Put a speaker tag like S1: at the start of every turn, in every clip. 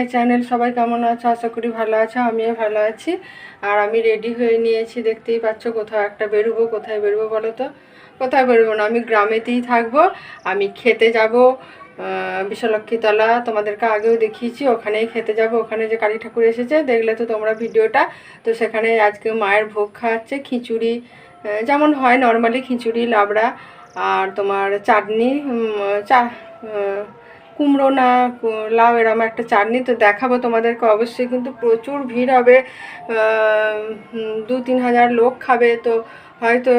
S1: My channel, সবাই কেমন আছো? আশা করি ভালো আছো, আমিও ভালো আছি। আর আমি রেডি হয়ে নিয়েছি, দেখতেই পাচ্ছ কোথাও একটা বেরোবো, কোথায় বেরোবো বলো তো? কোথায় বেরোবো না, আমি গ্রামেতেই থাকব, আমি খেতে যাব বিশালক্ষীতলা, তোমাদেরকে আগেও দেখিয়েছি, ওখানেই খেতে যাব, ওখানে যে কালী ঠাকুর এসেছে, দেখলে তো তোমরা ভিডিওটা, তো সেখানে আজকে মায়ের ভোগ খাওয়াচ্ছে, খিচুড়ি যেমন হয়, নর্মালি খিচুড়ি, লাবড়া, আর তোমার চাটনি চা কুমড়ো না লাউ এরম একটা চাটনি তো দেখাবো তোমাদেরকে অবশ্যই, কিন্তু প্রচুর ভিড় হবে। দু তিন হাজার লোক খাবে, তো হয়তো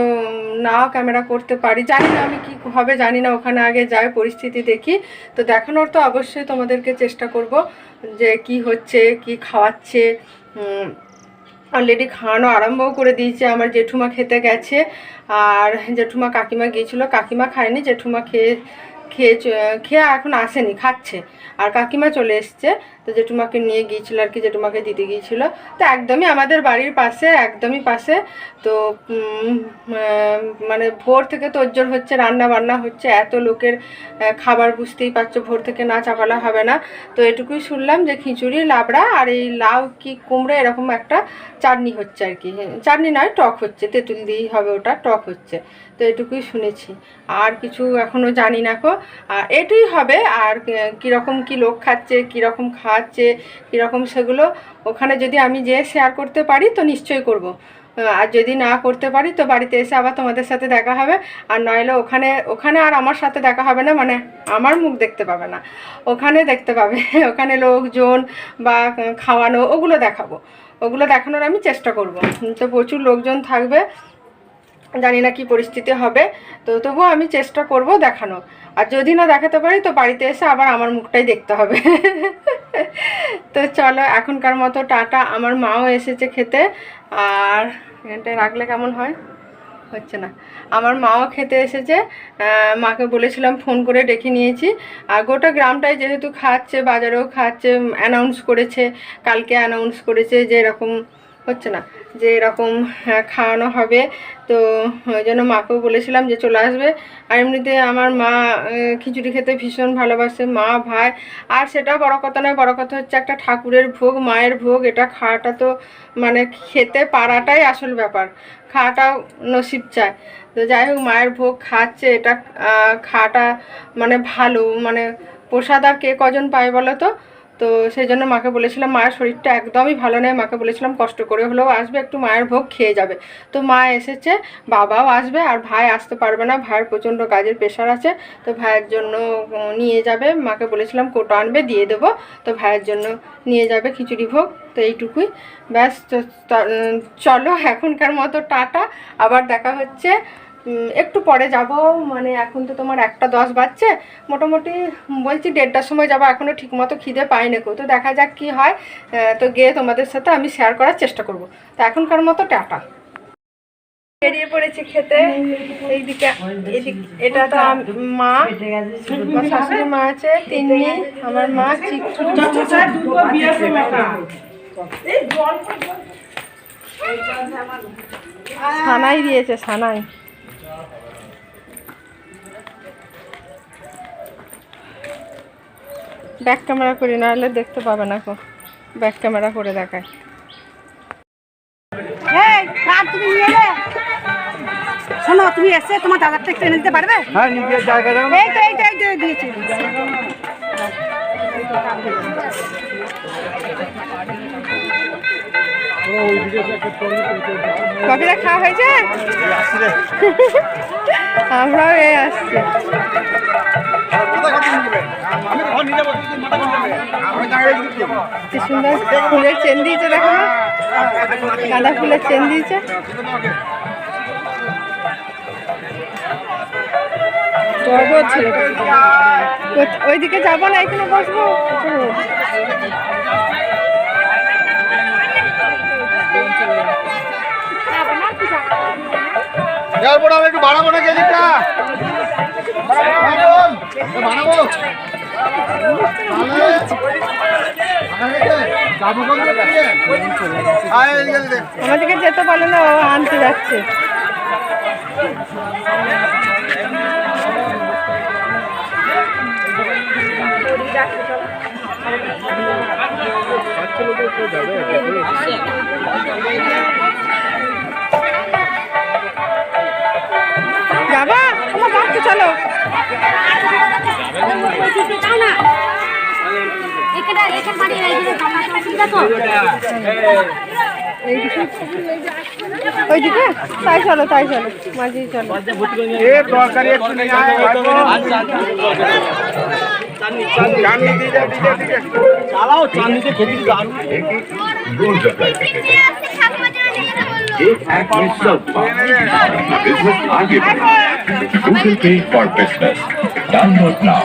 S1: নাও ক্যামেরা করতে পারি। জানি না আমি কি হবে, জানি না, ওখানে আগে যাই, পরিস্থিতি দেখি। তো দেখানোর তো অবশ্যই তোমাদেরকে চেষ্টা করব যে কি হচ্ছে, কি খাওয়াচ্ছে। অলরেডি খাওয়ানো আরম্ভও করে দিয়েছে, আমার জেঠুমা খেতে গেছে। আর জেঠুমা কাকিমা গিয়েছিল, কাকিমা খায়নি, জেঠুমা খেয়ে খেয়ে খেয়ে এখন আসেনি খাচ্ছে। আর কাকিমা চলে এসছে তো জেঠুমাকে নিয়ে গিয়েছিল আর কি, জেঠুমাকে দিতে গিয়েছিল। তো একদমই আমাদের বাড়ির পাশে, একদমই পাশে। তো মানে ভোর থেকে তোজ্জোর হচ্ছে, রান্না বান্না হচ্ছে, এত লোকের খাবার বুঝতেই পারছ, ভোর থেকে না চাপালা হবে না। তো এটুকুই শুনলাম যে খিচুড়ি, লাবড়া আর এই লাউ কি কুমড়ো এরকম একটা চাটনি হচ্ছে আর কি। চাটনি নয়, টক হচ্ছে, তেঁতুল দিয়েই হবে ওটা, টক হচ্ছে। তো এটুকুই শুনেছি। আর কিছু এখনও জানি না কো আর এটুই হবে, আর কীরকম কি লোক খাচ্ছে, কীরকম খাচ্ছে কীরকম সেগুলো, ওখানে যদি আমি যে শেয়ার করতে পারি তো নিশ্চয়ই করব। আর যদি না করতে পারি তো বাড়িতে এসে আবার তোমাদের সাথে দেখা হবে। আর নইলে ওখানে ওখানে আর আমার সাথে দেখা হবে না মানে আমার মুখ দেখতে পাবে না। ওখানে দেখতে পাবে, ওখানে লোকজন বা খাওয়ানো, ওগুলো দেখাবো। ওগুলো দেখানোর আমি চেষ্টা করব। তো প্রচুর লোকজন থাকবে, জানি না কি পরিস্থিতি হবে। তো তবুও আমি চেষ্টা করব দেখানো আর যদি না দেখাতে পারি তো বাড়িতে এসে আবার আমার মুখটাই দেখতে হবে। তো চলো, এখনকার মতো টাটা। আমার মাও এসেছে খেতে। আর এখানটায় রাখলে কেমন হয়? হচ্ছে না। আমার মাও খেতে এসেছে। মাকে বলেছিলাম ফোন করে ডেকে নিয়েছি। আর গোটা গ্রামটাই যেহেতু খাচ্ছে, বাজারেও খাচ্ছে অ্যানাউন্স করেছে, কালকে অ্যানাউন্স করেছে যে এরকম হচ্ছে না। যে এরকম আহ, খাওয়ানো হবে। তো ওই জন্য মাকেও বলেছিলাম যে চলে আসবে। আর এমনিতে আমার মা খিচুড়ি খেতে ভীষণ ভালোবাসে। মা ভাই আর সেটা বড় কথা নয় বড় কথা হচ্ছে একটা ঠাকুরের ভোগ মায়ের ভোগ এটা খাওয়াটা তো মানে খেতে পারাটাই আসল ব্যাপার। খাওয়াটাও নসিব চায় তো যাই হোক মায়ের ভোগ খাচ্ছে এটা খাওয়াটা মানে ভালো। মানে প্রসাদ আর কে কজন পায় বলো তো? তো সেই জন্য মাকে বলেছিলাম, মায়ের শরীরটা একদমই ভালো নেই। মাকে বলেছিলাম, কষ্ট করে হলেও আসবে, একটু মায়ের ভোগ খেয়ে যাবে। তো মা এসেছে, বাবাও আসবে, আর ভাই আসতে পারবে না, ভাইয়ের প্রচণ্ড কাজের প্রেশার আছে, তো ভাইয়ের জন্য নিয়ে যাবে। মাকে বলেছিলাম, কোটো আনবে, দিয়ে দেবো। তো ভাইয়ের জন্য নিয়ে যাবে খিচুড়ি ভোগ, তো এইটুকুই। ব্যাস চলো এখনকার মতো, টাটা। আবার দেখা হচ্ছে। একটু পরে যাব। মানে এখন তো তোমার একটা দশ বাজছে। মোটামুটি বলছি দেড়টার সময় যাব। এখনও ঠিকমতো খিদে পাই না তো দেখা যাক কি হয়। তো গিয়ে তোমাদের সাথে আমি শেয়ার করার চেষ্টা করব। তো এখনকার মতো টাটা। বেরিয়ে পড়েছি খেতে। এইদিকে এদিক এটা তো মা। শাশুড়ি মা আছে আমার মা সানাই দিয়েছে সানাই ব্যাক ক্যামেরা করি না হলে দেখতে পাবে না কো। ব্যাক ক্যামেরা করে দেখায়।
S2: এই তুমি নিয়ে শোনো তুমি এসে তোমার দাদারটা একটু এনে দিতে পারবে?
S3: হ্যাঁ নিজের জায়গা দাও।
S2: এই তো এই তো এই তো দিয়েছি।
S1: কফিটা খাওয়া হয়েছে? আমরাও এই আসছি। কি সুন্দর ফুলের চেন দিয়েছে দেখো গাঁদা ফুলের চেন দিয়েছে। ওইদিকে যাব না এখানে বসবো?
S3: এরপর আমি একটু বাড়াবো না কেজিটা বাড়াবো।
S1: আমাদেরকে যেতে পারল না ও আনতে যাচ্ছে। যাবা ওইদিকে তাই চলো তাই চলো মাঝেই চলো
S3: এ তরকারি একটু নিয়ে আয় ভাইপো। চাটনি দিয়ে যা, দিয়ে যা, দিয়ে যা।
S4: চালাও চাঁদনিতে খেতে দারুণ
S5: रोज अप्लाई करते हैं एक ऐप में सब बिजनेस आगे बढ़े गूगल पे फॉर बिजनेस डाउनलोड नाउ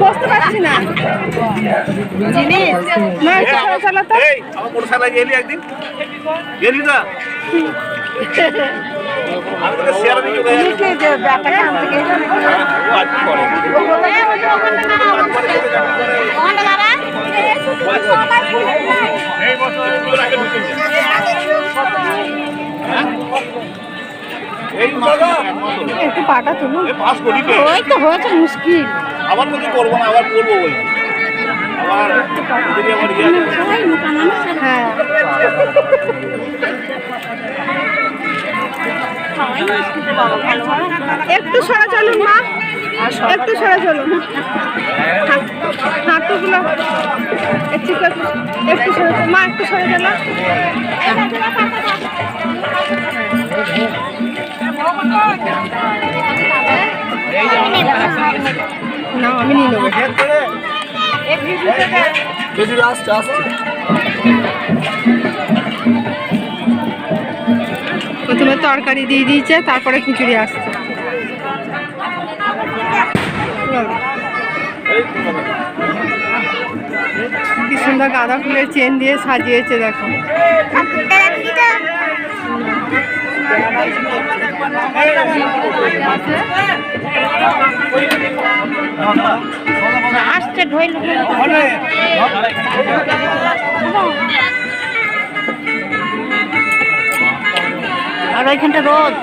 S1: বসতে পারছি না
S4: এই আমার একদিন? গেলি না?
S1: একটু পাটা তুলুন
S6: ওই তো হয়েছে মুশকিল
S4: আবার মধ্যে করব না আবার করব ইয়ে
S6: মানুষ
S1: হ্যাঁ একটু সরে চলুন, মা। একটু সরে চলুন। হাঁটুগুলো একটু একটু সরে। মা, একটু সরে চলো। না, আমি নিয়ে নেব।
S4: আসছে আসছে
S1: প্রথমে তরকারি দিয়ে দিয়েছে তারপরে খিচুড়ি আসছে। কি সুন্দর গাঁদা ফুলের চেন দিয়ে সাজিয়েছে দেখো।
S6: আসছে ঢইল আর ওইখানটা রোদ।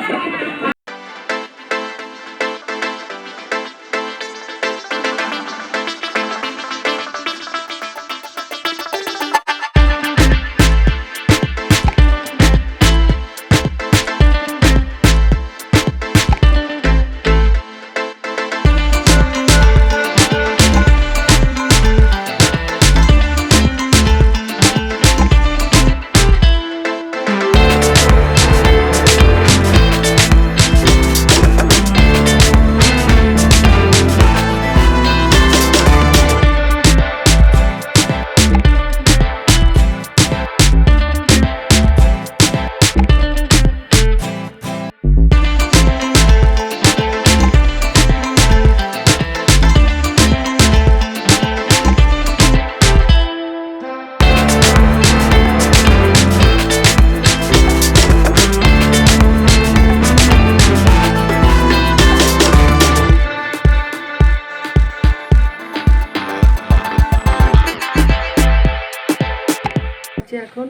S1: যে এখন।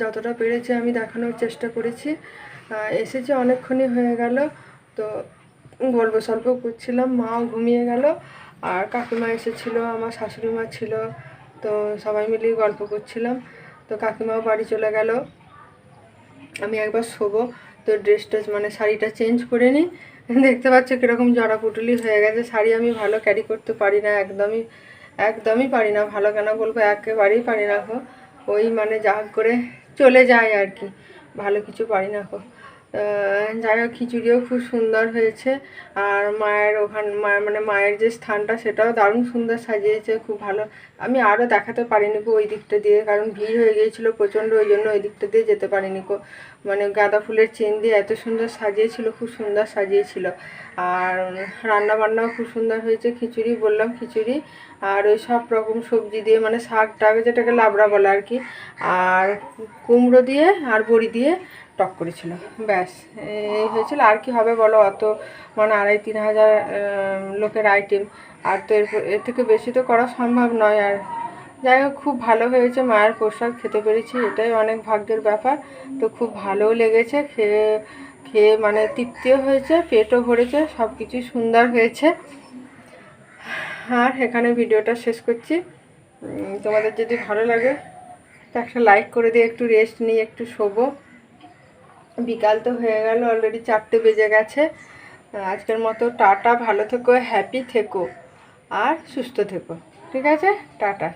S1: যতটা পেরেছি আমি দেখানোর চেষ্টা করেছি। এসেছে অনেকক্ষণই হয়ে গেল। তো গল্প সল্প করছিলাম, মাও ঘুমিয়ে গেল, আর কাকিমা এসেছিল, আমার শাশুড়ি মা ছিল, তো সবাই মিলেই গল্প করছিলাম। তো কাকিমাও বাড়ি চলে গেল। আমি একবার শোবো, তো ড্রেস ড্রেসটা মানে শাড়িটা চেঞ্জ করে নিই। দেখতে পাচ্ছ কীরকম জড়া পুটুলি হয়ে গেছে। শাড়ি আমি ভালো ক্যারি করতে পারি না, একদমই একদমই পারি না। ভালো কেন বলব? একেবারেই পারি না গো। ওই মানে যা করে চলে যায় আর কি। ভালো কিছু পারি না কো যাই হোক, খিচুড়িও খুব সুন্দর হয়েছে। আর মায়ের ওখান মায়ের মানে মায়ের যে স্থানটা, সেটাও দারুণ সুন্দর সাজিয়েছে, খুব ভালো। আমি আরও দেখাতে পারিনি কো ওই দিকটা দিয়ে, কারণ ভিড় হয়ে গিয়েছিল প্রচণ্ড, ওই জন্য ওই দিকটা দিয়ে যেতে পারিনি গো মানে গাঁদা ফুলের চেন দিয়ে এত সুন্দর সাজিয়েছিল, খুব সুন্দর সাজিয়েছিল। আর রান্না বান্নাও খুব সুন্দর হয়েছে, খিচুড়ি বললাম খিচুড়ি। আর ওই সব রকম সবজি দিয়ে মানে শাক টাক যেটাকে লাবড়া বলে আর কি। আর কুমড়ো দিয়ে আর বড়ি দিয়ে টক করেছিল, ব্যাস। এই হয়েছিল। আর কি হবে বলো, অত মানে আড়াই তিন হাজার লোকের আইটেম আর তো এর এর থেকে বেশি তো করা সম্ভব নয় আর যাই হোক, খুব ভালো হয়েছে মায়ের প্রসাদ, খেতে পেরেছি, এটাই অনেক ভাগ্যের ব্যাপার। তো খুব ভালোও লেগেছে, খেয়ে খেয়ে মানে তৃপ্তিও হয়েছে, পেটও ভরেছে সব কিছুই সুন্দর হয়েছে। আর এখানে ভিডিওটা শেষ করছি। তোমাদের যদি ভালো লাগে, তো একটা লাইক করে দিয়ে একটু রেস্ট নিয়ে একটু শোবো। বিকাল তো হয়ে গেল অলরেডি চারটে বেজে গেছে। আজকের মতো টাটা, ভালো থেকো হ্যাপি থেকো, আর সুস্থ থেকো। ঠিক আছে? টাটা।